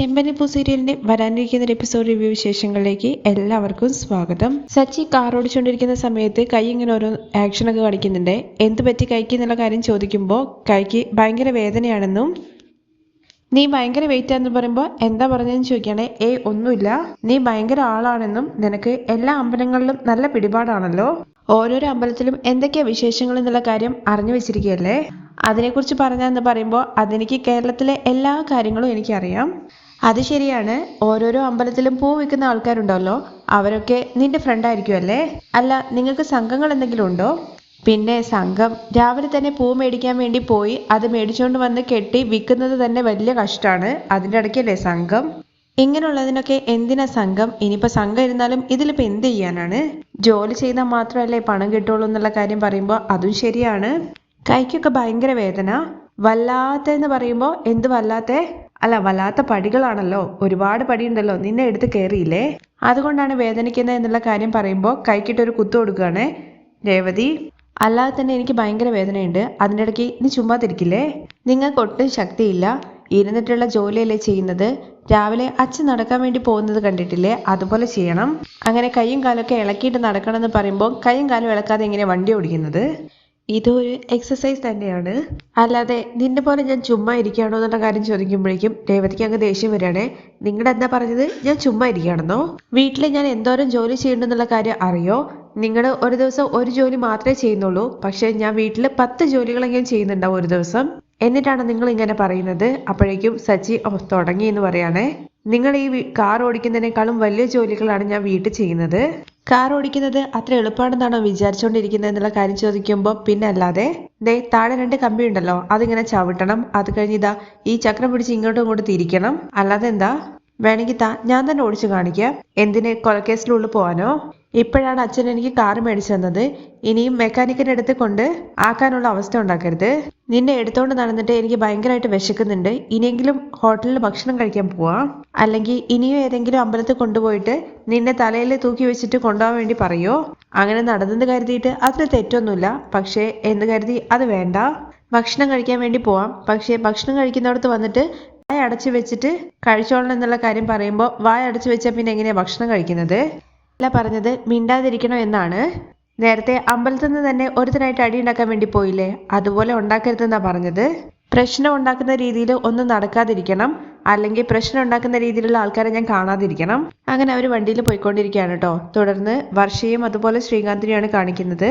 ചെമ്പനിപ്പൂ സീരിയലിന്റെ വരാനിരിക്കുന്ന episode review വിശേഷങ്ങളിലേക്ക് എല്ലാവർക്കും സ്വാഗതം. സച്ചി കാർ ഓടിച്ചുകൊണ്ടിരിക്കുന്ന സമയത്ത് കൈ ഇങ്ങനെ ഓരോ ആക്ഷനൊക്കെ കാണിക്കുന്നുണ്ട്. എന്ത് പറ്റി കൈക്ക് എന്നുള്ള കാര്യം ചോദിക്കുമ്പോൾ കൈക്ക് ഭയങ്കര വേദനയാണെന്നും നീ ഭയങ്കര വെയിറ്റ് ആണെന്ന് പറയുമ്പോൾ എന്താ പറഞ്ഞതെന്ന് ചോദിക്കുകയാണെങ്കിൽ ഏ ഒന്നുമില്ല. നീ ഭയങ്കര ആളാണെന്നും നിനക്ക് എല്ലാ അമ്പലങ്ങളിലും നല്ല പിടിപാടാണല്ലോ. ഓരോരോ അമ്പലത്തിലും എന്തൊക്കെയാ വിശേഷങ്ങൾ എന്നുള്ള കാര്യം അറിഞ്ഞു വെച്ചിരിക്കുകയല്ലേ? അതിനെക്കുറിച്ച് പറഞ്ഞാന്ന് പറയുമ്പോൾ അതെനിക്ക് കേരളത്തിലെ എല്ലാ കാര്യങ്ങളും എനിക്കറിയാം. അത് ശരിയാണ്. ഓരോരോ അമ്പലത്തിലും പൂ വിൽക്കുന്ന ആൾക്കാരുണ്ടല്ലോ. അവരൊക്കെ നിന്റെ ഫ്രണ്ട് ആയിരിക്കുമല്ലേ അല്ല നിങ്ങൾക്ക് സംഘങ്ങൾ എന്തെങ്കിലും ഉണ്ടോ? പിന്നെ സംഘം രാവിലെ തന്നെ പൂ മേടിക്കാൻ വേണ്ടി പോയി അത് മേടിച്ചുകൊണ്ട് വന്ന് കെട്ടി വിൽക്കുന്നത് തന്നെ വലിയ കഷ്ടമാണ് അതിന്റെ ഇടയ്ക്കല്ലേ സംഘം? ഇങ്ങനെയുള്ളതിനൊക്കെ എന്തിനാ സംഘം? ഇനിയിപ്പോൾ സംഘം ഇരുന്നാലും ഇതിലിപ്പോൾ എന്ത് ചെയ്യാനാണ്? ജോലി ചെയ്താൽ മാത്രമല്ലേ പണം കിട്ടുള്ളൂ എന്നുള്ള കാര്യം പറയുമ്പോൾ അതും ശരിയാണ്. കൈക്കൊക്കെ ഭയങ്കര വേദന. വല്ലാത്ത എന്ന് പറയുമ്പോൾ എന്ത് വല്ലാത്ത? അല്ല വല്ലാത്ത പടികളാണല്ലോ. ഒരുപാട് പടിയുണ്ടല്ലോ. നിന്നെ എടുത്ത് കയറിയില്ലേ അതുകൊണ്ടാണ് വേദനിക്കുന്നത് എന്നുള്ള കാര്യം പറയുമ്പോൾ കൈക്കിട്ടൊരു കുത്തു കൊടുക്കുകയാണ്. രേവതി അല്ലാതെ തന്നെ എനിക്ക് ഭയങ്കര വേദനയുണ്ട്. അതിന്റെ ഇടയ്ക്ക് നീ ചുമ്മാതിരിക്കില്ലേ നിങ്ങൾക്ക് ഒട്ടും ശക്തിയില്ല. ഇരുന്നിട്ടുള്ള ജോലിയല്ലേ ചെയ്യുന്നത്? രാവിലെ അച്ഛൻ നടക്കാൻ വേണ്ടി പോകുന്നത് കണ്ടിട്ടില്ലേ? അതുപോലെ ചെയ്യണം. അങ്ങനെ കൈയും കാലൊക്കെ ഇളക്കിയിട്ട് നടക്കണമെന്ന് പറയുമ്പോൾ കൈയും കാലും ഇളക്കാതെ എങ്ങനെ വണ്ടി ഓടിക്കുന്നത്? ഇതൊരു എക്സസൈസ് തന്നെയാണ്. അല്ലാതെ നിന്നെ പോലെ ഞാൻ ചുമ്മാ ഇരിക്കുകയാണോ എന്നുള്ള കാര്യം ചോദിക്കുമ്പോഴേക്കും രേവതിക്ക് അങ്ങ് ദേഷ്യം വരികയാണേ. നിങ്ങളുടെ എന്താ പറഞ്ഞത്? ഞാൻ ചുമ്മാ ഇരിക്കുകയാണെന്നോ? വീട്ടിൽ ഞാൻ എന്തോരം ജോലി ചെയ്യണമെന്നുള്ള കാര്യം അറിയോ? നിങ്ങൾ ഒരു ദിവസം ഒരു ജോലി മാത്രമേ ചെയ്യുന്നുള്ളൂ. പക്ഷേ ഞാൻ വീട്ടിൽ പത്ത് ജോലികളെങ്കിലും ചെയ്യുന്നുണ്ടാവും ഒരു ദിവസം. എന്നിട്ടാണ് നിങ്ങൾ ഇങ്ങനെ പറയുന്നത്. അപ്പോഴേക്കും സച്ചി ഓ തുടങ്ങി എന്ന് പറയാണേ. നിങ്ങൾ ഈ കാർ ഓടിക്കുന്നതിനേക്കാളും വലിയ ജോലികളാണ് ഞാൻ വീട്ടിൽ ചെയ്യുന്നത്. കാർ ഓടിക്കുന്നത് അത്ര എളുപ്പമാണെന്നാണോ വിചാരിച്ചുകൊണ്ടിരിക്കുന്നത് എന്നുള്ള കാര്യം ചോദിക്കുമ്പോൾ പിന്നെ അല്ലാതെ ദേ താഴെ രണ്ട് കമ്പി ഉണ്ടല്ലോ അതിങ്ങനെ ചവിട്ടണം. അത് കഴിഞ്ഞ് ഇതാ ഈ ചക്രം പിടിച്ച് ഇങ്ങോട്ടും ഇങ്ങോട്ടും തിരിക്കണം. അല്ലാതെ എന്താ? വേണമെങ്കിൽ താ ഞാൻ തന്നെ ഓടിച്ചു കാണിക്കാം. എന്തിന് കൊലക്കേസിലുള്ളിൽ പോവാനോ? ഇപ്പോഴാണ് അച്ഛൻ എനിക്ക് കാറ് മേടിച്ചു തന്നത്. ഇനിയും മെക്കാനിക്കിന്റെ അടുത്ത് കൊണ്ട് ആക്കാനുള്ള അവസ്ഥ ഉണ്ടാക്കരുത്. നിന്നെ എടുത്തോണ്ട് നടന്നിട്ട് എനിക്ക് ഭയങ്കരമായിട്ട് വിശക്കുന്നുണ്ട്. ഇനിയെങ്കിലും ഹോട്ടലിൽ ഭക്ഷണം കഴിക്കാൻ പോവാം. അല്ലെങ്കിൽ ഇനിയും ഏതെങ്കിലും അമ്പലത്തിൽ കൊണ്ടുപോയിട്ട് നിന്നെ തലയിൽ തൂക്കി വെച്ചിട്ട് കൊണ്ടുപോകാൻ വേണ്ടി പറയോ? അങ്ങനെ നടന്നെന്ന് കരുതിയിട്ട് അതിൽ തെറ്റൊന്നുമില്ല. പക്ഷേ എന്ന് കരുതി അത് വേണ്ട. ഭക്ഷണം കഴിക്കാൻ വേണ്ടി പോവാം. പക്ഷേ ഭക്ഷണം കഴിക്കുന്നിടത്ത് വന്നിട്ട് വായ അടച്ചു വെച്ചിട്ട് കഴിച്ചോളണം എന്നുള്ള കാര്യം പറയുമ്പോൾ വായ അടച്ചു വെച്ചാൽ പിന്നെ എങ്ങനെയാണ് ഭക്ഷണം കഴിക്കുന്നത്? അല്ല പറഞ്ഞത് മിണ്ടാതിരിക്കണോ എന്നാണ്. നേരത്തെ അമ്പലത്തിൽ നിന്ന് തന്നെ ഒരുത്തനായിട്ട് അടി ഉണ്ടാക്കാൻ വേണ്ടി പോയില്ലേ? അതുപോലെ ഉണ്ടാക്കരുതെന്നാ പറഞ്ഞത്. പ്രശ്നം ഉണ്ടാക്കുന്ന രീതിയിൽ ഒന്നും നടക്കാതിരിക്കണം. അല്ലെങ്കിൽ പ്രശ്നം ഉണ്ടാക്കുന്ന രീതിയിലുള്ള ആൾക്കാരെ ഞാൻ കാണാതിരിക്കണം. അങ്ങനെ അവർ വണ്ടിയിൽ പോയിക്കൊണ്ടിരിക്കുകയാണ് കേട്ടോ തുടർന്ന് വർഷയും അതുപോലെ ശ്രീകാന്തിനെയാണ് കാണിക്കുന്നത്.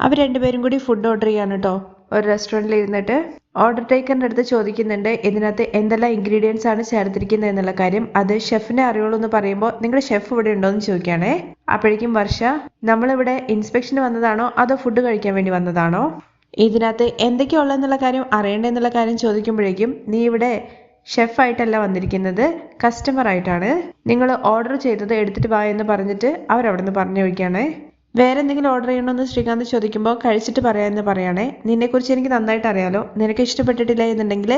അവർ രണ്ടുപേരും കൂടി ഫുഡ് ഓർഡർ ചെയ്യാണ് കേട്ടോ ഒരു റെസ്റ്റോറന്റിൽ ഇരുന്നിട്ട് ഓർഡർ ടേക്കറിന്റെ അടുത്ത് ചോദിക്കുന്നുണ്ട് ഇതിനകത്ത് എന്തെല്ലാം ഇൻഗ്രീഡിയൻസ് ആണ് ചേർത്തിരിക്കുന്നത് എന്നുള്ള കാര്യം. അത് ഷെഫിനെ അറിയുള്ളൂ എന്ന് പറയുമ്പോൾ നിങ്ങളുടെ ഷെഫ് ഇവിടെ ഉണ്ടോ എന്ന് ചോദിക്കുകയാണേ. അപ്പോഴേക്കും വർഷ നമ്മളിവിടെ ഇൻസ്പെക്ഷന് വന്നതാണോ? അതോ ഫുഡ് കഴിക്കാൻ വേണ്ടി വന്നതാണോ? ഇതിനകത്ത് എന്തൊക്കെയുള്ളതെന്നുള്ള കാര്യം അറിയണ്ടെന്നുള്ള കാര്യം ചോദിക്കുമ്പോഴേക്കും നീ ഇവിടെ ഷെഫ് ആയിട്ടല്ല വന്നിരിക്കുന്നത് കസ്റ്റമർ ആയിട്ടാണ്. നിങ്ങൾ ഓർഡർ ചെയ്തത് എടുത്തിട്ട് വാ എന്ന് പറഞ്ഞിട്ട് അവരവിടെ നിന്ന് പറഞ്ഞു വയ്ക്കുകയാണേ വേറെ എന്തെങ്കിലും ഓർഡർ ചെയ്യണമെന്ന് ശ്രീകാന്ത് ചോദിക്കുമ്പോൾ കഴിച്ചിട്ട് പറയാമെന്ന് പറയണേ. നിന്നെക്കുറിച്ച് എനിക്ക് നന്നായിട്ട് അറിയാലോ. നിനക്ക് ഇഷ്ടപ്പെട്ടിട്ടില്ല എന്നുണ്ടെങ്കിൽ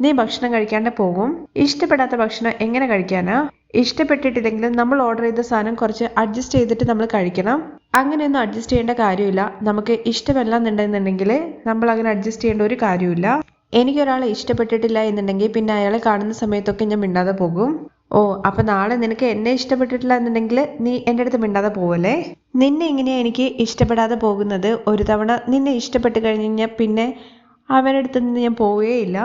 നീ ഭക്ഷണം കഴിക്കാണ്ട് പോകും. ഇഷ്ടപ്പെടാത്ത ഭക്ഷണം എങ്ങനെ കഴിക്കാനാ? ഇഷ്ടപ്പെട്ടിട്ടില്ലെങ്കിലും നമ്മൾ ഓർഡർ ചെയ്ത സാധനം കുറച്ച് അഡ്ജസ്റ്റ് ചെയ്തിട്ട് നമ്മൾ കഴിക്കണം. അങ്ങനെയൊന്നും അഡ്ജസ്റ്റ് ചെയ്യേണ്ട കാര്യമില്ല. നമുക്ക് ഇഷ്ടമല്ല എന്നുണ്ടെന്നുണ്ടെങ്കിൽ നമ്മൾ അങ്ങനെ അഡ്ജസ്റ്റ് ചെയ്യേണ്ട ഒരു കാര്യമില്ല. എനിക്കൊരാളെ ഇഷ്ടപ്പെട്ടിട്ടില്ല എന്നുണ്ടെങ്കിൽ പിന്നെ അയാളെ കാണുന്ന സമയത്തൊക്കെ ഞാൻ മിണ്ടാതെ പോകും. ഓ അപ്പൊ നാളെ നിനക്ക് എന്നെ ഇഷ്ടപ്പെട്ടിട്ടില്ല എന്നുണ്ടെങ്കിൽ നീ എന്റെ അടുത്ത് മിണ്ടാതെ പോവല്ലേ? നിന്നെ എങ്ങനെയാ എനിക്ക് ഇഷ്ടപ്പെടാതെ പോകുന്നത്? ഒരു തവണ നിന്നെ ഇഷ്ടപ്പെട്ട് കഴിഞ്ഞ് കഴിഞ്ഞാൽ പിന്നെ അവന്റെ അടുത്ത് നിന്ന് ഞാൻ പോവുകയില്ല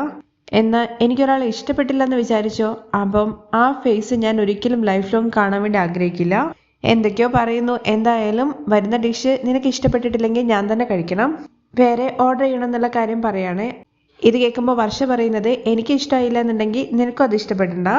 എന്നാൽ എനിക്കൊരാളെ ഇഷ്ടപ്പെട്ടില്ല എന്ന് വിചാരിച്ചോ? അപ്പം ആ ഫേസ് ഞാൻ ഒരിക്കലും ലൈഫ് ലോങ് കാണാൻ വേണ്ടി ആഗ്രഹിക്കില്ല. എന്തൊക്കെയോ പറയുന്നു. എന്തായാലും വരുന്ന ഡിഷ് നിനക്ക് ഇഷ്ടപ്പെട്ടിട്ടില്ലെങ്കിൽ ഞാൻ തന്നെ കഴിക്കണം. വേറെ ഓർഡർ ചെയ്യണം എന്നുള്ള കാര്യം പറയാണ്. ഇത് കേൾക്കുമ്പോൾ വർഷ പറയുന്നത് എനിക്ക് ഇഷ്ടമായില്ല എന്നുണ്ടെങ്കിൽ നിനക്കും അത് ഇഷ്ടപ്പെടണ്ട.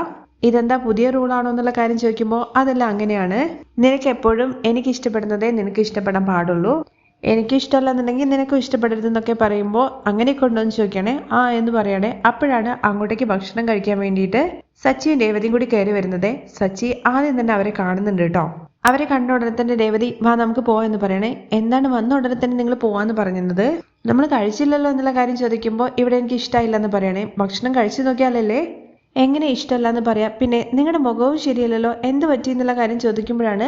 ഇതെന്താ പുതിയ റൂളാണോ എന്നുള്ള കാര്യം ചോദിക്കുമ്പോൾ അതെല്ലാം അങ്ങനെയാണ്. നിനക്ക് എപ്പോഴും എനിക്ക് ഇഷ്ടപ്പെടുന്നതേ നിനക്ക് ഇഷ്ടപ്പെടാൻ പാടുള്ളൂ. എനിക്ക് ഇഷ്ടമല്ല എന്നുണ്ടെങ്കിൽ നിനക്കും ഇഷ്ടപ്പെടരുതെന്നൊക്കെ പറയുമ്പോൾ അങ്ങനെ കൊണ്ടുവന്ന് ചോദിക്കണേ ആ എന്ന് പറയണേ. അപ്പോഴാണ് അങ്ങോട്ടേക്ക് ഭക്ഷണം കഴിക്കാൻ വേണ്ടിയിട്ട് സച്ചിയും രേവതിയും കൂടി കയറി വരുന്നത്. സച്ചി ആദ്യം തന്നെ അവരെ കാണുന്നുണ്ട് കേട്ടോ. അവരെ കണ്ട ഉടനെ തന്നെ രേവതി വാ നമുക്ക് പോവാം എന്ന് പറയണേ. എന്താണ്? വന്ന ഉടനെ തന്നെ നിങ്ങൾ പോവാന്ന് പറഞ്ഞത് നമ്മൾ കഴിച്ചില്ലല്ലോ എന്നുള്ള കാര്യം ചോദിക്കുമ്പോൾ ഇവിടെ എനിക്ക് ഇഷ്ടമായില്ല എന്ന് പറയണേ. ഭക്ഷണം കഴിച്ചു നോക്കിയാലല്ലേ? എങ്ങനെ ഇഷ്ടമല്ല എന്ന് പറയാം. പിന്നെ നിങ്ങളുടെ മുഖവും ശരിയല്ലല്ലോ? എന്ത് പറ്റി എന്നുള്ള കാര്യം ചോദിക്കുമ്പോഴാണ്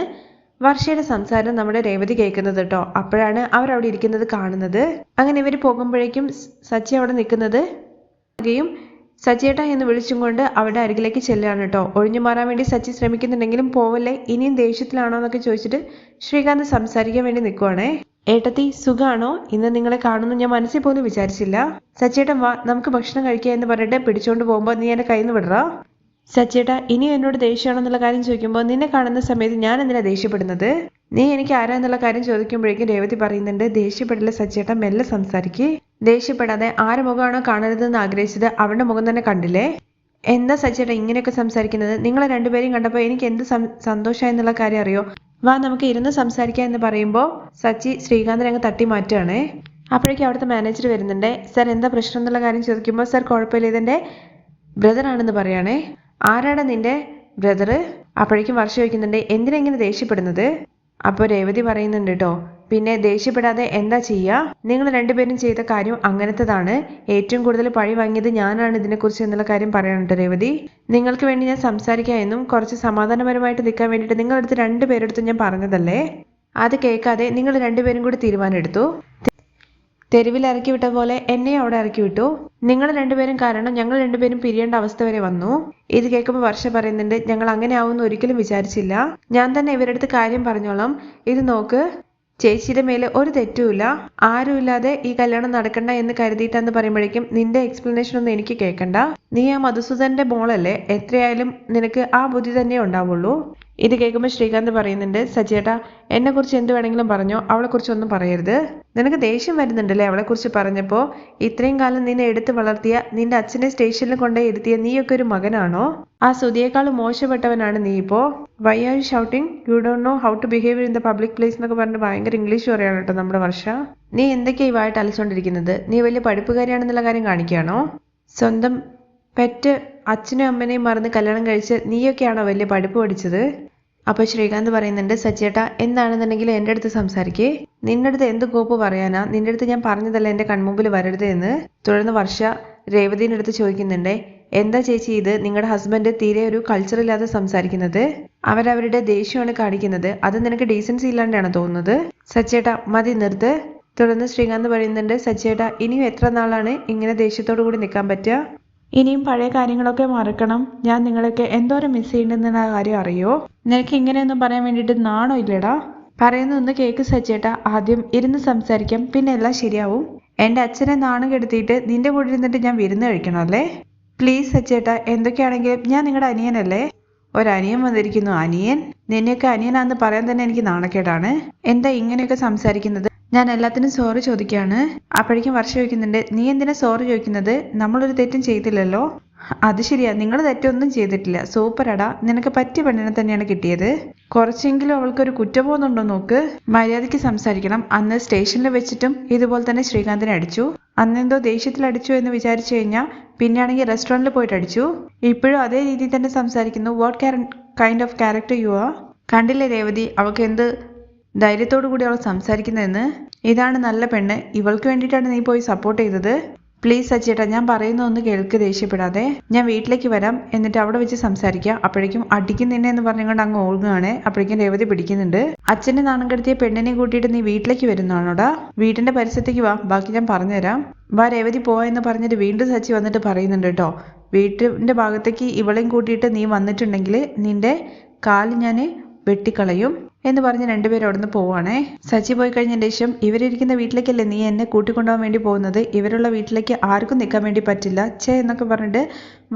വർഷയുടെ സംസാരം നമ്മുടെ രേവതി കേൾക്കുന്നത് കേട്ടോ. അപ്പോഴാണ് അവരവിടെ ഇരിക്കുന്നത് കാണുന്നത്. അങ്ങനെ ഇവർ പോകുമ്പോഴേക്കും സച്ചി അവിടെ നിൽക്കുന്നത് യും എന്ന് വിളിച്ചും കൊണ്ട് അവരുടെ അരികിലേക്ക് ചെല്ലുകയാണ് കേട്ടോ. ഒഴിഞ്ഞു മാറാൻ വേണ്ടി സച്ചി ശ്രമിക്കുന്നുണ്ടെങ്കിലും പോവല്ലേ? ഇനിയും ദേഷ്യത്തിലാണോ എന്നൊക്കെ ചോദിച്ചിട്ട് ശ്രീകാന്ത് സംസാരിക്കാൻ വേണ്ടി നിൽക്കുവാണേ. ഏട്ടത്തി സുഖാണോ? ഇന്ന് നിങ്ങളെ കാണുന്നു. ഞാൻ മനസ്സിൽ പോലും വിചാരിച്ചില്ല. സച്ചേട്ടൻ വാ നമുക്ക് ഭക്ഷണം കഴിക്കുക എന്ന് പറഞ്ഞിട്ട് പിടിച്ചോണ്ട് പോകുമ്പോൾ നീ എന്റെ കയ്യിൽ നിന്ന് വിടറാ. സച്ചേട്ടാ ഇനി എന്നോട് ദേഷ്യമാണെന്നുള്ള കാര്യം ചോദിക്കുമ്പോൾ നിന്നെ കാണുന്ന സമയത്ത് ഞാൻ എന്തിനാ ദേഷ്യപ്പെടുന്നത്? നീ എനിക്ക് ആരാ എന്നുള്ള കാര്യം ചോദിക്കുമ്പോഴേക്കും രേവതി പറയുന്നുണ്ട് ദേഷ്യപ്പെടില്ല സച്ചേട്ടൻ മെല്ലെ സംസാരിക്കേ. ദേഷ്യപ്പെടാതെ ആരെ മുഖമാണോ കാണരുതെന്ന് ആഗ്രഹിച്ചത് അവരുടെ മുഖം തന്നെ കണ്ടില്ലേ? എന്താ സച്ചേട്ടാ ഇങ്ങനെയൊക്കെ സംസാരിക്കുന്നത്? നിങ്ങളെ രണ്ടുപേരെയും കണ്ടപ്പോൾ എനിക്ക് എന്ത് സന്തോഷമായി എന്നുള്ള കാര്യം അറിയോ? വാ നമുക്ക് ഇരുന്ന് സംസാരിക്കാം എന്ന് പറയുമ്പോൾ സച്ചി ശ്രീകാന്തൻ അങ്ങ് തട്ടി മാറ്റുകയാണേ അപ്പോഴേക്കും അവിടുത്തെ മാനേജർ വരുന്നുണ്ട്. സാർ എന്താ പ്രശ്നം എന്നുള്ള കാര്യം ചോദിക്കുമ്പോൾ സാർ കുഴപ്പമില്ല. ഇതെന്റെ ബ്രദറാണെന്ന് പറയുകയാണേ ആരാണ് നിന്റെ ബ്രദറ് അപ്പോഴേക്കും വർഷം ചോദിക്കുന്നുണ്ട്. എന്തിനെങ്ങനെ ദേഷ്യപ്പെടുന്നത്? അപ്പോൾ രേവതി പറയുന്നുണ്ട് കേട്ടോ പിന്നെ ദേഷ്യപ്പെടാതെ എന്താ ചെയ്യുക നിങ്ങൾ രണ്ടുപേരും ചെയ്ത കാര്യം അങ്ങനത്തതാണ്. ഏറ്റവും കൂടുതൽ പഴി വാങ്ങിയത് ഞാനാണ് ഇതിനെക്കുറിച്ച് എന്നുള്ള കാര്യം പറയാനുണ്ട് രേവതി. നിങ്ങൾക്ക് വേണ്ടി ഞാൻ സംസാരിക്കാം എന്നും കുറച്ച് സമാധാനപരമായിട്ട് നിൽക്കാൻ വേണ്ടിയിട്ട് നിങ്ങളടുത്ത് രണ്ടുപേരെടുത്ത് ഞാൻ പറഞ്ഞതല്ലേ? അത് കേൾക്കാതെ നിങ്ങൾ രണ്ടുപേരും കൂടി തീരുമാനമെടുത്തു. തെരുവിൽ ഇറക്കി വിട്ട പോലെ എന്നെയും അവിടെ ഇറക്കി വിട്ടു. നിങ്ങൾ രണ്ടുപേരും കാരണം ഞങ്ങൾ രണ്ടുപേരും പിരിയേണ്ട അവസ്ഥ വരെ വന്നു. ഇത് കേൾക്കുമ്പോൾ വർഷ പറയുന്നുണ്ട് ഞങ്ങൾ അങ്ങനെ ആവുമെന്ന് ഒരിക്കലും വിചാരിച്ചില്ല. ഞാൻ തന്നെ ഇവരടുത്ത് കാര്യം പറഞ്ഞോളാം. ഇത് നോക്ക്. ചേച്ചിയുടെ മേലെ ഒരു തെറ്റുമില്ല. ആരുമില്ലാതെ ഈ കല്യാണം നടക്കണ്ട എന്ന് കരുതിയിട്ടെന്ന് പറയുമ്പോഴേക്കും നിന്റെ എക്സ്പ്ലനേഷൻ ഒന്നും എനിക്ക് കേൾക്കണ്ട നീ ആ മധുസൂദന്റെ മോളല്ലേ? എത്രയായാലും നിനക്ക് ആ ബുദ്ധി തന്നെ ഉണ്ടാവുള്ളൂ. ഇത് കേൾക്കുമ്പോൾ ശ്രീകാന്ത് പറയുന്നുണ്ട് സജിയേട്ടാ എന്നെ കുറിച്ച് എന്ത് വേണമെങ്കിലും പറഞ്ഞോ അവളെ കുറിച്ച് ഒന്നും പറയരുത്. നിനക്ക് ദേഷ്യം വരുന്നുണ്ടല്ലേ അവളെ കുറിച്ച് പറഞ്ഞപ്പോൾ ഇത്രയും കാലം നിന്നെ എടുത്തു വളർത്തിയ നിന്റെ അച്ഛനെ സ്റ്റേഷനിൽ കൊണ്ടുപോയി ഇരുത്തിയ നീയൊക്കെ ഒരു മകനാണോ? ആ സുതിയേക്കാളും മോശപ്പെട്ടവനാണ് നീ ഇപ്പോ. Why are you shouting you don't know how to behave in the public place എന്നൊക്കെ പറഞ്ഞ് ഭയങ്കര ഇംഗ്ലീഷ് പറയാണ് കേട്ടോ നമ്മുടെ വർഷ. നീ എന്തൊക്കെയാ ഇവായിട്ട് വായിട്ട് അലച്ചുകൊണ്ടിരിക്കുന്നത് നീ വലിയ പഠിപ്പുകാരിയാണെന്നുള്ള കാര്യം കാണിക്കുകയാണോ? സ്വന്തം പെറ്റ് അച്ഛനും അമ്മനെയും മറന്ന് കല്യാണം കഴിച്ച് നീയൊക്കെയാണോ വലിയ പഠിപ്പ് പഠിച്ചത്? അപ്പോൾ ശ്രീകാന്ത് പറയുന്നുണ്ട് സച്ചേട്ടാ എന്താണെന്നുണ്ടെങ്കിൽ എന്റെ അടുത്ത് സംസാരിക്കേ. നിന്റെ അടുത്ത് എന്ത് കോപ്പ് പറയാനാ? നിന്റെ അടുത്ത് ഞാൻ പറഞ്ഞതല്ല എന്റെ കൺമുമ്പിൽ വരരുത് എന്ന്. തുടർന്ന് വർഷ രേവതിന്റെ അടുത്ത് ചോദിക്കുന്നുണ്ടേ എന്താ ചേച്ചി ഇത്? നിങ്ങളുടെ ഹസ്ബൻഡ് തീരെ ഒരു കൾച്ചർ ഇല്ലാതെ സംസാരിക്കുന്നത്? അവരവരുടെ ദേഷ്യമാണ് കാണിക്കുന്നത്. അത് നിനക്ക് ഡീസൻസി ഇല്ലാണ്ടാണ് തോന്നുന്നത്? സച്ചേട്ടാ മതി നിർത്ത്. തുടർന്ന് ശ്രീകാന്ത് പറയുന്നുണ്ട് സച്ചേട്ടാ ഇനിയും എത്ര നാളാണ് ഇങ്ങനെ ദേഷ്യത്തോടു കൂടി നിൽക്കാൻ പറ്റുക? ഇനിയും പഴയ കാര്യങ്ങളൊക്കെ മറക്കണം. ഞാൻ നിങ്ങളൊക്കെ എന്തോരം മിസ് ചെയ്യുന്നുണ്ടെന്ന കാര്യം അറിയോ? നിനക്ക് ഇങ്ങനെയൊന്നും പറയാൻ വേണ്ടിയിട്ട് നാണോ ഇല്ലടാ? പറയുന്നൊന്ന് കേക്ക് സച്ചേട്ടാ ആദ്യം ഇരുന്ന് സംസാരിക്കാം പിന്നെ എല്ലാം ശരിയാവും. എന്റെ അച്ഛനെ നാണം കെടുത്തിയിട്ട് നിന്റെ കൂടെ ഇരുന്നിട്ട് ഞാൻ വിരുന്ന് കഴിക്കണം അല്ലേ? പ്ലീസ് സച്ചേട്ടാ എന്തൊക്കെയാണെങ്കിലും ഞാൻ നിങ്ങളുടെ അനിയനല്ലേ? ഒരനിയൻ വന്നിരിക്കുന്നു അനിയൻ? നിന്നെയൊക്കെ അനിയനാന്ന് പറയാൻ തന്നെ എനിക്ക് നാണക്കേടാണ്. എന്താ ഇങ്ങനെയൊക്കെ സംസാരിക്കുന്നത്? ഞാൻ എല്ലാത്തിനും സോറി ചോദിക്കുകയാണ്. അപ്പോഴേക്കും വർഷം ചോദിക്കുന്നുണ്ട് നീ എന്തിനാ സോറി ചോദിക്കുന്നത്? നമ്മളൊരു തെറ്റും ചെയ്തില്ലല്ലോ? അത് ശരിയാ നിങ്ങൾ തെറ്റൊന്നും ചെയ്തിട്ടില്ല. സൂപ്പറടാ നിനക്ക് പറ്റിയ പെണ്ണിനെ തന്നെയാണ് കിട്ടിയത്. കുറച്ചെങ്കിലും അവൾക്കൊരു കുറ്റബോധമുണ്ടോ നോക്ക്. മര്യാദയ്ക്ക് സംസാരിക്കണം. അന്ന് സ്റ്റേഷനിൽ വെച്ചിട്ടും ഇതുപോലെ തന്നെ ശ്രീകാന്തിനെ അടിച്ചു. അന്നെന്തോ ദേഷ്യത്തിൽ അടിച്ചു എന്ന് വിചാരിച്ചു കഴിഞ്ഞാൽ പിന്നെയാണെങ്കിൽ റെസ്റ്റോറന്റിൽ പോയിട്ട് അടിച്ചു. ഇപ്പോഴും അതേ രീതിയിൽ തന്നെ സംസാരിക്കുന്നു. What kind of character you ആ കണ്ടില്ലേ രേവതി അവൾക്ക് എന്ത് ധൈര്യത്തോടു കൂടി അവൾ സംസാരിക്കുന്നതെന്ന് ഇതാണ് നല്ല പെണ്ണ്. ഇവൾക്ക് വേണ്ടിയിട്ടാണ് നീ പോയി സപ്പോർട്ട് ചെയ്തത്. പ്ലീസ് സച്ചേട്ടാ ഞാൻ പറയുന്ന ഒന്ന് കേൾക്ക് ദേഷ്യപ്പെടാതെ. ഞാൻ വീട്ടിലേക്ക് വരാം. എന്നിട്ട് അവിടെ വെച്ച് സംസാരിക്കാം. അപ്പോഴേക്കും അടിക്കും നിന്നെ എന്ന് പറഞ്ഞുകൊണ്ട് അങ്ങ് ഓടുകയാണ്. അപ്പോഴേക്കും രേവതി പിടിക്കുന്നുണ്ട്. അച്ഛനെ നാണം കെടുത്തിയ പെണ്ണിനെ കൂട്ടിയിട്ട് നീ വീട്ടിലേക്ക് വരുന്നതാണോടാ? വീടിന്റെ പരിസരത്തേക്ക് വാ. ബാക്കി ഞാൻ പറഞ്ഞുതരാം. വാ രേവതി പോവാ എന്ന് പറഞ്ഞിട്ട് വീണ്ടും സച്ചി വന്നിട്ട് പറയുന്നുണ്ട് കേട്ടോ. വീട്ടിന്റെ ഭാഗത്തേക്ക് ഇവളെയും കൂട്ടിയിട്ട് നീ വന്നിട്ടുണ്ടെങ്കിൽ നിന്റെ കാൽ ഞാൻ വെട്ടിക്കളയും എന്ന് പറഞ്ഞ് രണ്ടുപേരും അവിടുന്ന് പോവാണേ. സച്ചി പോയി കഴിഞ്ഞതിന് ശേഷം ഇവരിരിക്കുന്ന വീട്ടിലേക്കല്ലേ നീ എന്നെ കൂട്ടിക്കൊണ്ടുപോകാൻ വേണ്ടി പോകുന്നത്? ഇവരുള്ള വീട്ടിലേക്ക് ആർക്കും നിൽക്കാൻ വേണ്ടി പറ്റില്ല. ചേ എന്നൊക്കെ പറഞ്ഞിട്ട്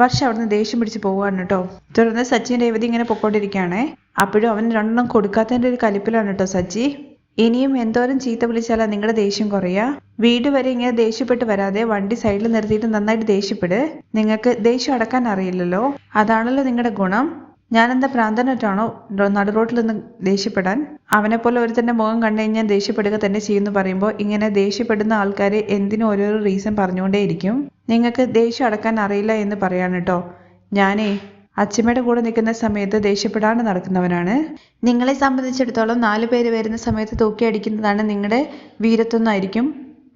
വർഷം അവിടുന്ന് ദേഷ്യം പിടിച്ച് പോവാണ് കേട്ടോ തുടർന്ന് സച്ചിൻ രേവതി ഇങ്ങനെ പൊക്കോണ്ടിരിക്കുകയാണേ. അപ്പോഴും അവൻ രണ്ടെണ്ണം കൊടുക്കാത്തതിന്റെ ഒരു കലിപ്പിലാണ് കേട്ടോ സച്ചി. ഇനിയും എന്തോരം ചീത്ത വിളിച്ചാലാ നിങ്ങളുടെ ദേഷ്യം കുറയാ? വീട് വരെ ഇങ്ങനെ ദേഷ്യപ്പെട്ട് വരാതെ വണ്ടി സൈഡിൽ നിർത്തിയിട്ട് നന്നായിട്ട് ദേഷ്യപ്പെട്. നിങ്ങൾക്ക് ദേഷ്യം അടക്കാൻ അറിയില്ലല്ലോ. അതാണല്ലോ നിങ്ങളുടെ ഗുണം. ഞാനെന്താ പ്രാന്തനായിട്ടാണോ നടു റോട്ടിൽ നിന്ന് ദേഷ്യപ്പെടാൻ? അവനെപ്പോലെ ഒരുത്തന്റെ മുഖം കണ്ടു കഴിഞ്ഞാൽ ദേഷ്യപ്പെടുക തന്നെ ചെയ്യുമെന്ന് പറയുമ്പോൾ ഇങ്ങനെ ദേഷ്യപ്പെടുന്ന ആൾക്കാർ എന്തിനും ഓരോരോ റീസൺ പറഞ്ഞുകൊണ്ടേയിരിക്കും? നിങ്ങൾക്ക് ദേഷ്യം അടക്കാൻ അറിയില്ല എന്ന് പറയാണ് കേട്ടോ ഞാനേ അച്ഛമ്മയുടെ കൂടെ നിൽക്കുന്ന സമയത്ത് ദേഷ്യപ്പെടാണ്ട് നടക്കുന്നവനാണ്. നിങ്ങളെ സംബന്ധിച്ചിടത്തോളം നാല് പേര് വരുന്ന സമയത്ത് തൂക്കി അടിക്കുന്നതാണ് നിങ്ങളുടെ വീരത്വം എന്നായിരിക്കും.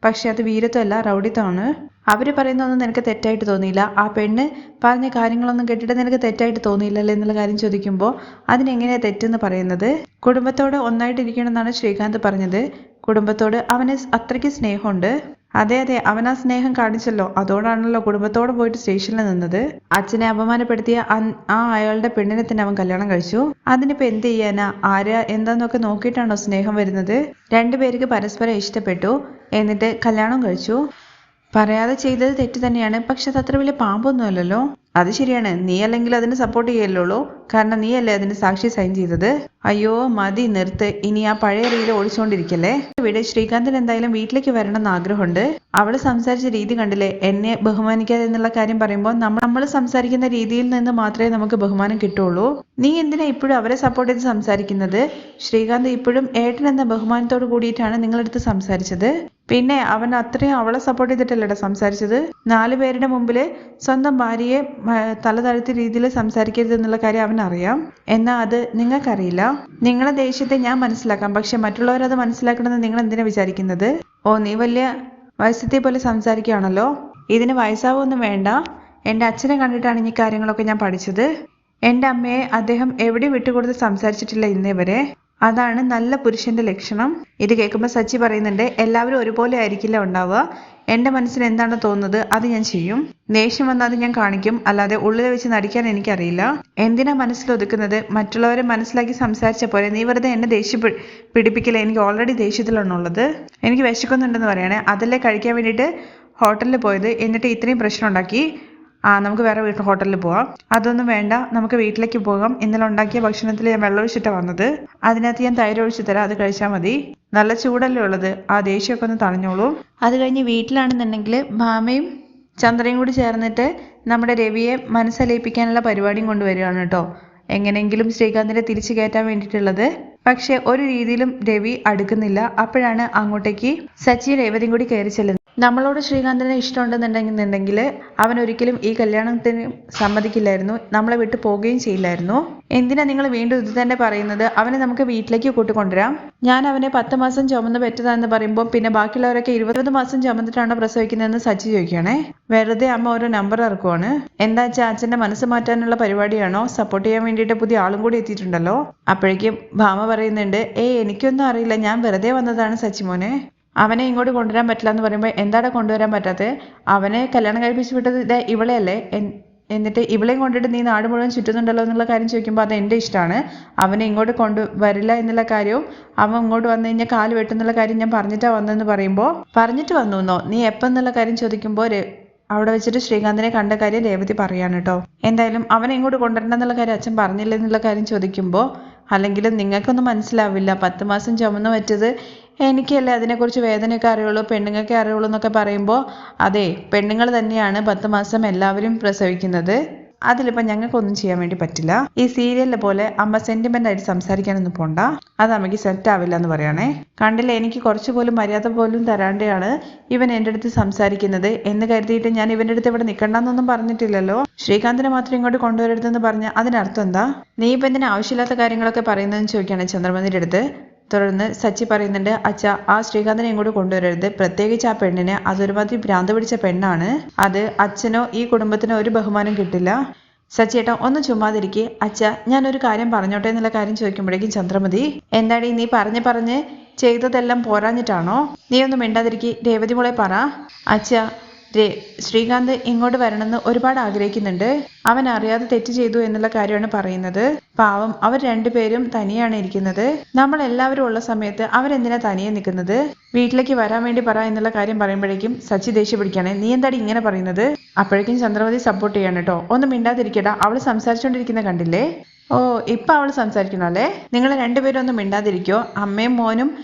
പക്ഷെ അത് വീരത്വമല്ല റൗഡിത്വമാണ്. അവർ പറയുന്നതൊന്നും നിനക്ക് തെറ്റായിട്ട് തോന്നിയില്ല. ആ പെണ്ണ് പറഞ്ഞ കാര്യങ്ങളൊന്നും കേട്ടിട്ട് നിനക്ക് തെറ്റായിട്ട് തോന്നിയില്ലല്ലോ എന്നുള്ള കാര്യം ചോദിക്കുമ്പോൾ അതിനെങ്ങനെയാണ് തെറ്റെന്ന് പറയുന്നത്? കുടുംബത്തോട് ഒന്നായിട്ടിരിക്കണമെന്നാണ് ശ്രീകാന്ത് പറഞ്ഞത്. കുടുംബത്തോട് അവന് അത്രയ്ക്ക് സ്നേഹമുണ്ട്. അതെ അതെ അവൻ ആ സ്നേഹം കാണിച്ചല്ലോ. അതോടാണല്ലോ കുടുംബത്തോടെ പോയിട്ട് സ്റ്റേഷനിൽ നിന്നത്. അച്ഛനെ അപമാനപ്പെടുത്തിയ ആ അയാളുടെ പെണ്ണിനെ തന്നെ അവൻ കല്യാണം കഴിച്ചു. അതിനിപ്പോ എന്ത് ചെയ്യാനാ? ആരാ എന്താന്നൊക്കെ നോക്കിയിട്ടാണോ സ്നേഹം വരുന്നത്? രണ്ടുപേർക്ക് പരസ്പരം ഇഷ്ടപ്പെട്ടു. എന്നിട്ട് കല്യാണം കഴിച്ചു. പറയാതെ ചെയ്തത് തെറ്റ് തന്നെയാണ്. പക്ഷെ അത് അത്ര വലിയ പാമ്പൊന്നുമല്ലല്ലോ. അത് ശരിയാണ്. നീ അല്ലെങ്കിൽ അതിനെ സപ്പോർട്ട് ചെയ്യല്ലുള്ളൂ കാരണം നീയല്ലേ അതിന് സാക്ഷി സൈൻ ചെയ്തത്? അയ്യോ മതി നിർത്ത്. ഇനി ആ പഴയ റീൽ ഓടിച്ചുകൊണ്ടിരിക്കല്ലേ ഇവിടെ ശ്രീകാന്തിന് എന്തായാലും വീട്ടിലേക്ക് വരണം എന്ന് ആഗ്രഹമുണ്ട്. അവൾ സംസാരിച്ച രീതി കണ്ടില്ലേ? എന്നെ ബഹുമാനിക്കാതെ എന്നുള്ള കാര്യം പറയുമ്പോൾ നമ്മൾ നമ്മൾ സംസാരിക്കുന്ന രീതിയിൽ നിന്ന് മാത്രമേ നമുക്ക് ബഹുമാനം കിട്ടുള്ളൂ. നീ എന്തിനാ ഇപ്പോഴും അവരെ സപ്പോർട്ട് ചെയ്ത് സംസാരിക്കുന്നത്? ശ്രീകാന്ത് ഇപ്പോഴും ഏട്ടൻ എന്ന ബഹുമാനത്തോട് കൂടിയിട്ടാണ് നിങ്ങളടുത്ത് സംസാരിച്ചത്. പിന്നെ അവൻ അത്രയും അവളെ സപ്പോർട്ട് ചെയ്തിട്ടല്ലേടാ സംസാരിച്ചത്. നാല് പേരുടെ മുമ്പിൽ സ്വന്തം ഭാര്യയെ ആ, തല താഴ്ത്തിയ രീതിയിൽ സംസാരിക്കരുത് എന്നുള്ള കാര്യം അവനറിയാം എന്നാൽ അത് നിങ്ങൾക്കറിയില്ല. നിങ്ങളെ ദേഷ്യത്തെ ഞാൻ മനസ്സിലാക്കാം. പക്ഷെ മറ്റുള്ളവരത് മനസ്സിലാക്കണമെന്ന് നിങ്ങൾ എന്തിനാ വിചാരിക്കുന്നത്? ഓ നീ വലിയ വയസ്സത്തെ പോലെ സംസാരിക്കുകയാണല്ലോ? ഇതിന് വയസ്സാവൊന്നും വേണ്ട. എന്റെ അച്ഛനെ കണ്ടിട്ടാണ് ഈ കാര്യങ്ങളൊക്കെ ഞാൻ പഠിച്ചത്. എന്റെ അമ്മയെ അദ്ദേഹം എവിടെ വിട്ടുകൊടുത്ത് സംസാരിച്ചിട്ടില്ല ഇന്നേ വരെ. അതാണ് നല്ല പുരുഷന്റെ ലക്ഷണം. ഇത് കേൾക്കുമ്പോൾ സച്ചി പറയുന്നുണ്ട് എല്ലാവരും ഒരുപോലെ ആയിരിക്കില്ല ഉണ്ടാവുക. എന്റെ മനസ്സിന് എന്താണ് തോന്നുന്നത് അത് ഞാൻ ചെയ്യും. ദേഷ്യം വന്നാൽ അത് ഞാൻ കാണിക്കും. അല്ലാതെ ഉള്ളിൽ വെച്ച് നടിക്കാൻ എനിക്കറിയില്ല. എന്തിനാ മനസ്സിൽ ഒതുക്കുന്നത്? മറ്റുള്ളവരെ മനസ്സിലാക്കി സംസാരിച്ച പോലെ നീ വെറുതെ എന്നെ ദേഷ്യം പിടിപ്പിക്കില്ല? എനിക്ക് ഓൾറെഡി ദേഷ്യത്തിലാണുള്ളത് എനിക്ക് വിശക്കുന്നുണ്ടെന്ന് പറയണേ. അതല്ലേ കഴിക്കാൻ വേണ്ടിയിട്ട് ഹോട്ടലിൽ പോയത്. എന്നിട്ട് ഇത്രയും പ്രശ്നം ഉണ്ടാക്കി. ആ നമുക്ക് വേറെ വീട്ടിൽ ഹോട്ടലിൽ പോവാം. അതൊന്നും വേണ്ട നമുക്ക് വീട്ടിലേക്ക് പോകാം. ഇന്നലെ ഉണ്ടാക്കിയ ഭക്ഷണത്തിൽ ഞാൻ വെള്ളം ഒഴിച്ചിട്ടാണ് വന്നത്. അതിനകത്ത് ഞാൻ തൈര് ഒഴിച്ച് തരാം അത് കഴിച്ചാൽ മതി. നല്ല ചൂടല്ലേ ഉള്ളത്? ആ ദേഷ്യമൊക്കെ ഒന്ന് തടഞ്ഞോളൂ അത് കഴിഞ്ഞ് വീട്ടിലാണെന്നുണ്ടെങ്കിൽ ഭാമയും ചന്ദ്രയും കൂടി ചേർന്നിട്ട് നമ്മുടെ രവിയെ മനസ്സലയിപ്പിക്കാനുള്ള പരിപാടിയും കൊണ്ടുവരികയാണ് കേട്ടോ. എങ്ങനെയെങ്കിലും ശ്രീകാന്തിനെ തിരിച്ചു കയറ്റാൻ വേണ്ടിയിട്ടുള്ളത്. പക്ഷെ ഒരു രീതിയിലും രവി അടുക്കുന്നില്ല. അപ്പോഴാണ് അങ്ങോട്ടേക്ക് സച്ചി രേവതിയും കൂടി കയറി ചെല്ലുന്നത്. നമ്മളോട് ശ്രീകാന്തിനെ ഇഷ്ടമുണ്ടെന്നുണ്ടെന്നുണ്ടെങ്കിൽ അവൻ ഒരിക്കലും ഈ കല്യാണത്തിന് സമ്മതിക്കില്ലായിരുന്നു. നമ്മളെ വിട്ടു പോവുകയും ചെയ്യില്ലായിരുന്നു. എന്തിനാ നിങ്ങൾ വീണ്ടും ഇത് തന്നെ പറയുന്നത്? അവനെ നമുക്ക് വീട്ടിലേക്ക് കൂട്ടിക്കൊണ്ടുവരാം. ഞാൻ അവനെ പത്ത് മാസം ചുമന്ന് പെറ്റതാന്ന് പറയുമ്പോൾ പിന്നെ ബാക്കിയുള്ളവരൊക്കെ ഇരുപത് മാസം ചുമന്നിട്ടാണ് പ്രസവിക്കുന്നതെന്ന് സച്ചി ചോദിക്കുകയാണേ. വെറുതെ അമ്മ ഓരോ നമ്പർ ഇറക്കുവാണ്. എന്താ വെച്ചാൽ അച്ഛന്റെ മനസ്സ് മാറ്റാനുള്ള പരിപാടിയാണോ? സപ്പോർട്ട് ചെയ്യാൻ വേണ്ടിയിട്ട് പുതിയ ആളും കൂടി എത്തിയിട്ടുണ്ടല്ലോ. അപ്പോഴേക്കും ഭാമ പറയുന്നുണ്ട് ഏയ് എനിക്കൊന്നും അറിയില്ല. ഞാൻ വെറുതെ വന്നതാണ് സച്ചി മോനെ അവനെ ഇങ്ങോട്ട് കൊണ്ടുവരാൻ പറ്റില്ല എന്ന് പറയുമ്പോൾ എന്താണ് കൊണ്ടുവരാൻ പറ്റാത്തത് അവനെ കല്യാണം കഴിപ്പിച്ച് വിട്ടത് ഇതേ ഇവളെയല്ലേ? എന്നിട്ട് ഇവളെയും കൊണ്ടിട്ട് നീ നാട് മുഴുവൻ ചുറ്റുന്നുണ്ടല്ലോ എന്നുള്ള കാര്യം ചോദിക്കുമ്പോൾ അത് എന്റെ ഇഷ്ടമാണ് അവനെ ഇങ്ങോട്ട് കൊണ്ട് വരില്ല എന്നുള്ള കാര്യവും അവൻ ഇങ്ങോട്ട് വന്നു കഴിഞ്ഞാൽ കാൽ വെട്ടുന്നുള്ള കാര്യം ഞാൻ പറഞ്ഞിട്ടാണ് വന്നതെന്ന് പറയുമ്പോൾ പറഞ്ഞിട്ട് വന്നു എന്നോ നീ എപ്പം എന്നുള്ള കാര്യം ചോദിക്കുമ്പോൾ അവിടെ വെച്ചിട്ട് ശ്രീകാന്തിനെ കണ്ട കാര്യം രേവതി പറയാണ് കേട്ടോ എന്തായാലും അവനെ ഇങ്ങോട്ട് കൊണ്ടുവരണം എന്നുള്ള കാര്യം അച്ഛൻ പറഞ്ഞില്ല എന്നുള്ള കാര്യം ചോദിക്കുമ്പോൾ അല്ലെങ്കിലും നിങ്ങൾക്കൊന്നും മനസ്സിലാവില്ല. പത്ത് മാസം ചുമന്ന് പറ്റത് എനിക്കല്ലേ അതിനെക്കുറിച്ച് വേദനയൊക്കെ അറിയുള്ളൂ പെണ്ണുങ്ങൾക്കേ അറിയുള്ളൂ എന്നൊക്കെ പറയുമ്പോൾ അതെ പെണ്ണുങ്ങൾ തന്നെയാണ് പത്ത് മാസം എല്ലാവരും പ്രസവിക്കുന്നത്. അതിലിപ്പോൾ ഞങ്ങൾക്കൊന്നും ചെയ്യാൻ വേണ്ടി പറ്റില്ല. ഈ സീരിയലിലെ പോലെ അമ്മ സെന്റിമെന്റ് ആയിട്ട് സംസാരിക്കാനൊന്നും പോണ്ട. അത് അമ്മയ്ക്ക് സെറ്റ് ആവില്ല എന്ന് പറയണേ കണ്ടില്ലേ എനിക്ക് കുറച്ച് പോലും മര്യാദ പോലും തരാണ്ടെയാണ് ഇവൻ എന്റെ അടുത്ത് സംസാരിക്കുന്നത് എന്ന് കരുതിയിട്ട് ഞാൻ ഇവന്റെ അടുത്ത് ഇവിടെ നിൽക്കണ്ടെന്നൊന്നും പറഞ്ഞിട്ടില്ലല്ലോ. ശ്രീകാന്തിനെ മാത്രം ഇങ്ങോട്ട് കൊണ്ടുവരരുതെന്ന് പറഞ്ഞ അതിനർത്ഥം എന്താ? നീ ഇപ്പം എന്തിനാ ആവശ്യമില്ലാത്ത കാര്യങ്ങളൊക്കെ പറയുന്നതെന്ന് ചോദിക്കുകയാണ് ചന്ദ്രമതിയുടെ അടുത്ത്. തുടർന്ന് സച്ചി പറയുന്നുണ്ട് അച്ഛ ആ ശ്രീകാന്തിനെ ഇങ്ങോട്ട് കൊണ്ടുവരരുത്. പ്രത്യേകിച്ച് ആ പെണ്ണിന്. അതൊരുമാതിരി ഭ്രാന്ത് പിടിച്ച പെണ്ണാണ്. അത് അച്ഛനോ ഈ കുടുംബത്തിനോ ഒരു ബഹുമാനം കിട്ടില്ല. സച്ചേട്ടാ ഒന്ന് ചുമ്മാതിരിക്കെ. അച്ഛ ഞാനൊരു കാര്യം പറഞ്ഞോട്ടെ എന്നുള്ള കാര്യം ചോദിക്കുമ്പോഴേക്കും ചന്ദ്രമതി എന്താടി നീ പറഞ്ഞ് പറഞ്ഞ് ചെയ്തതെല്ലാം പോരാഞ്ഞിട്ടാണോ? നീ ഒന്നും മിണ്ടാതിരിക്കെ. രേവതി മോളെ പറ. അച്ഛ ശ്രീകാന്ത് ഇങ്ങോട്ട് വരണമെന്ന് ഒരുപാട് ആഗ്രഹിക്കുന്നുണ്ട്. അവൻ അറിയാതെ തെറ്റ് ചെയ്തു എന്നുള്ള കാര്യമാണ് പറയുന്നത്. പാവം അവർ രണ്ടുപേരും തനിയാണ് ഇരിക്കുന്നത്. നമ്മൾ എല്ലാവരും ഉള്ള സമയത്ത് അവരെന്തിനാ തനിയെ നിൽക്കുന്നത്? വീട്ടിലേക്ക് വരാൻ വേണ്ടി പറ എന്നുള്ള കാര്യം പറയുമ്പോഴേക്കും സച്ചി ദേഷ്യം പിടിക്കണേ നീ എന്താടി ഇങ്ങനെ പറയുന്നത്? അപ്പോഴേക്കും ചന്ദ്രമതി സപ്പോർട്ട് ചെയ്യാണ് കേട്ടോ. ഒന്ന് മിണ്ടാതിരിക്കടാ. അവൾ സംസാരിച്ചുകൊണ്ടിരിക്കുന്ന കണ്ടില്ലേ? ഓ ഇപ്പൊ അവൾ സംസാരിക്കണോ അല്ലേ? നിങ്ങൾ രണ്ടുപേരും ഒന്നും മിണ്ടാതിരിക്കോ. അമ്മയും മോനും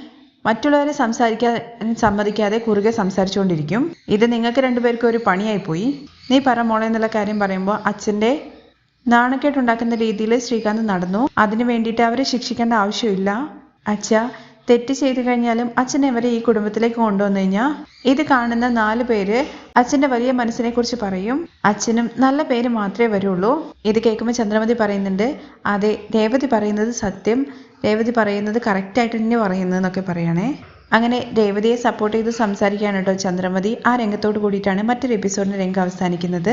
മറ്റുള്ളവരെ സംസാരിക്കാൻ സമ്മതിക്കാതെ കുറുകെ സംസാരിച്ചുകൊണ്ടിരിക്കും. ഇത് നിങ്ങൾക്ക് രണ്ടുപേർക്കും ഒരു പണിയായി പോയി. നീ പറ മോളെ എന്നുള്ള കാര്യം പറയുമ്പോൾ അച്ഛന്റെ നാണക്കേട്ടുണ്ടാക്കുന്ന രീതിയിൽ ശ്രീകാന്ത് നടന്നു. അതിനു വേണ്ടിയിട്ട് അവരെ ശിക്ഷിക്കേണ്ട ആവശ്യമില്ല. അച്ഛ തെറ്റ് ചെയ്തു കഴിഞ്ഞാലും അച്ഛനെ അവരെ ഈ കുടുംബത്തിലേക്ക് കൊണ്ടുവന്നു കഴിഞ്ഞാൽ ഇത് കാണുന്ന നാല് പേര് അച്ഛന്റെ വലിയ മനസ്സിനെ കുറിച്ച് പറയും. അച്ഛനും നല്ല പേര് മാത്രമേ വരുള്ളൂ. ഇത് കേൾക്കുമ്പോൾ ചന്ദ്രമതി പറയുന്നുണ്ട്. അതെ രേവതി പറയുന്നത് സത്യം. രേവതി പറയുന്നത് കറക്റ്റായിട്ട് തന്നെ പറയുന്നതെന്നൊക്കെ പറയണേ. അങ്ങനെ രേവതിയെ സപ്പോർട്ട് ചെയ്ത് സംസാരിക്കാനുണ്ടോ ചന്ദ്രമതി. ആ രംഗത്തോട് കൂടിയിട്ടാണ് മറ്റൊരു എപ്പിസോഡിന്റെ രംഗം അവസാനിക്കുന്നത്.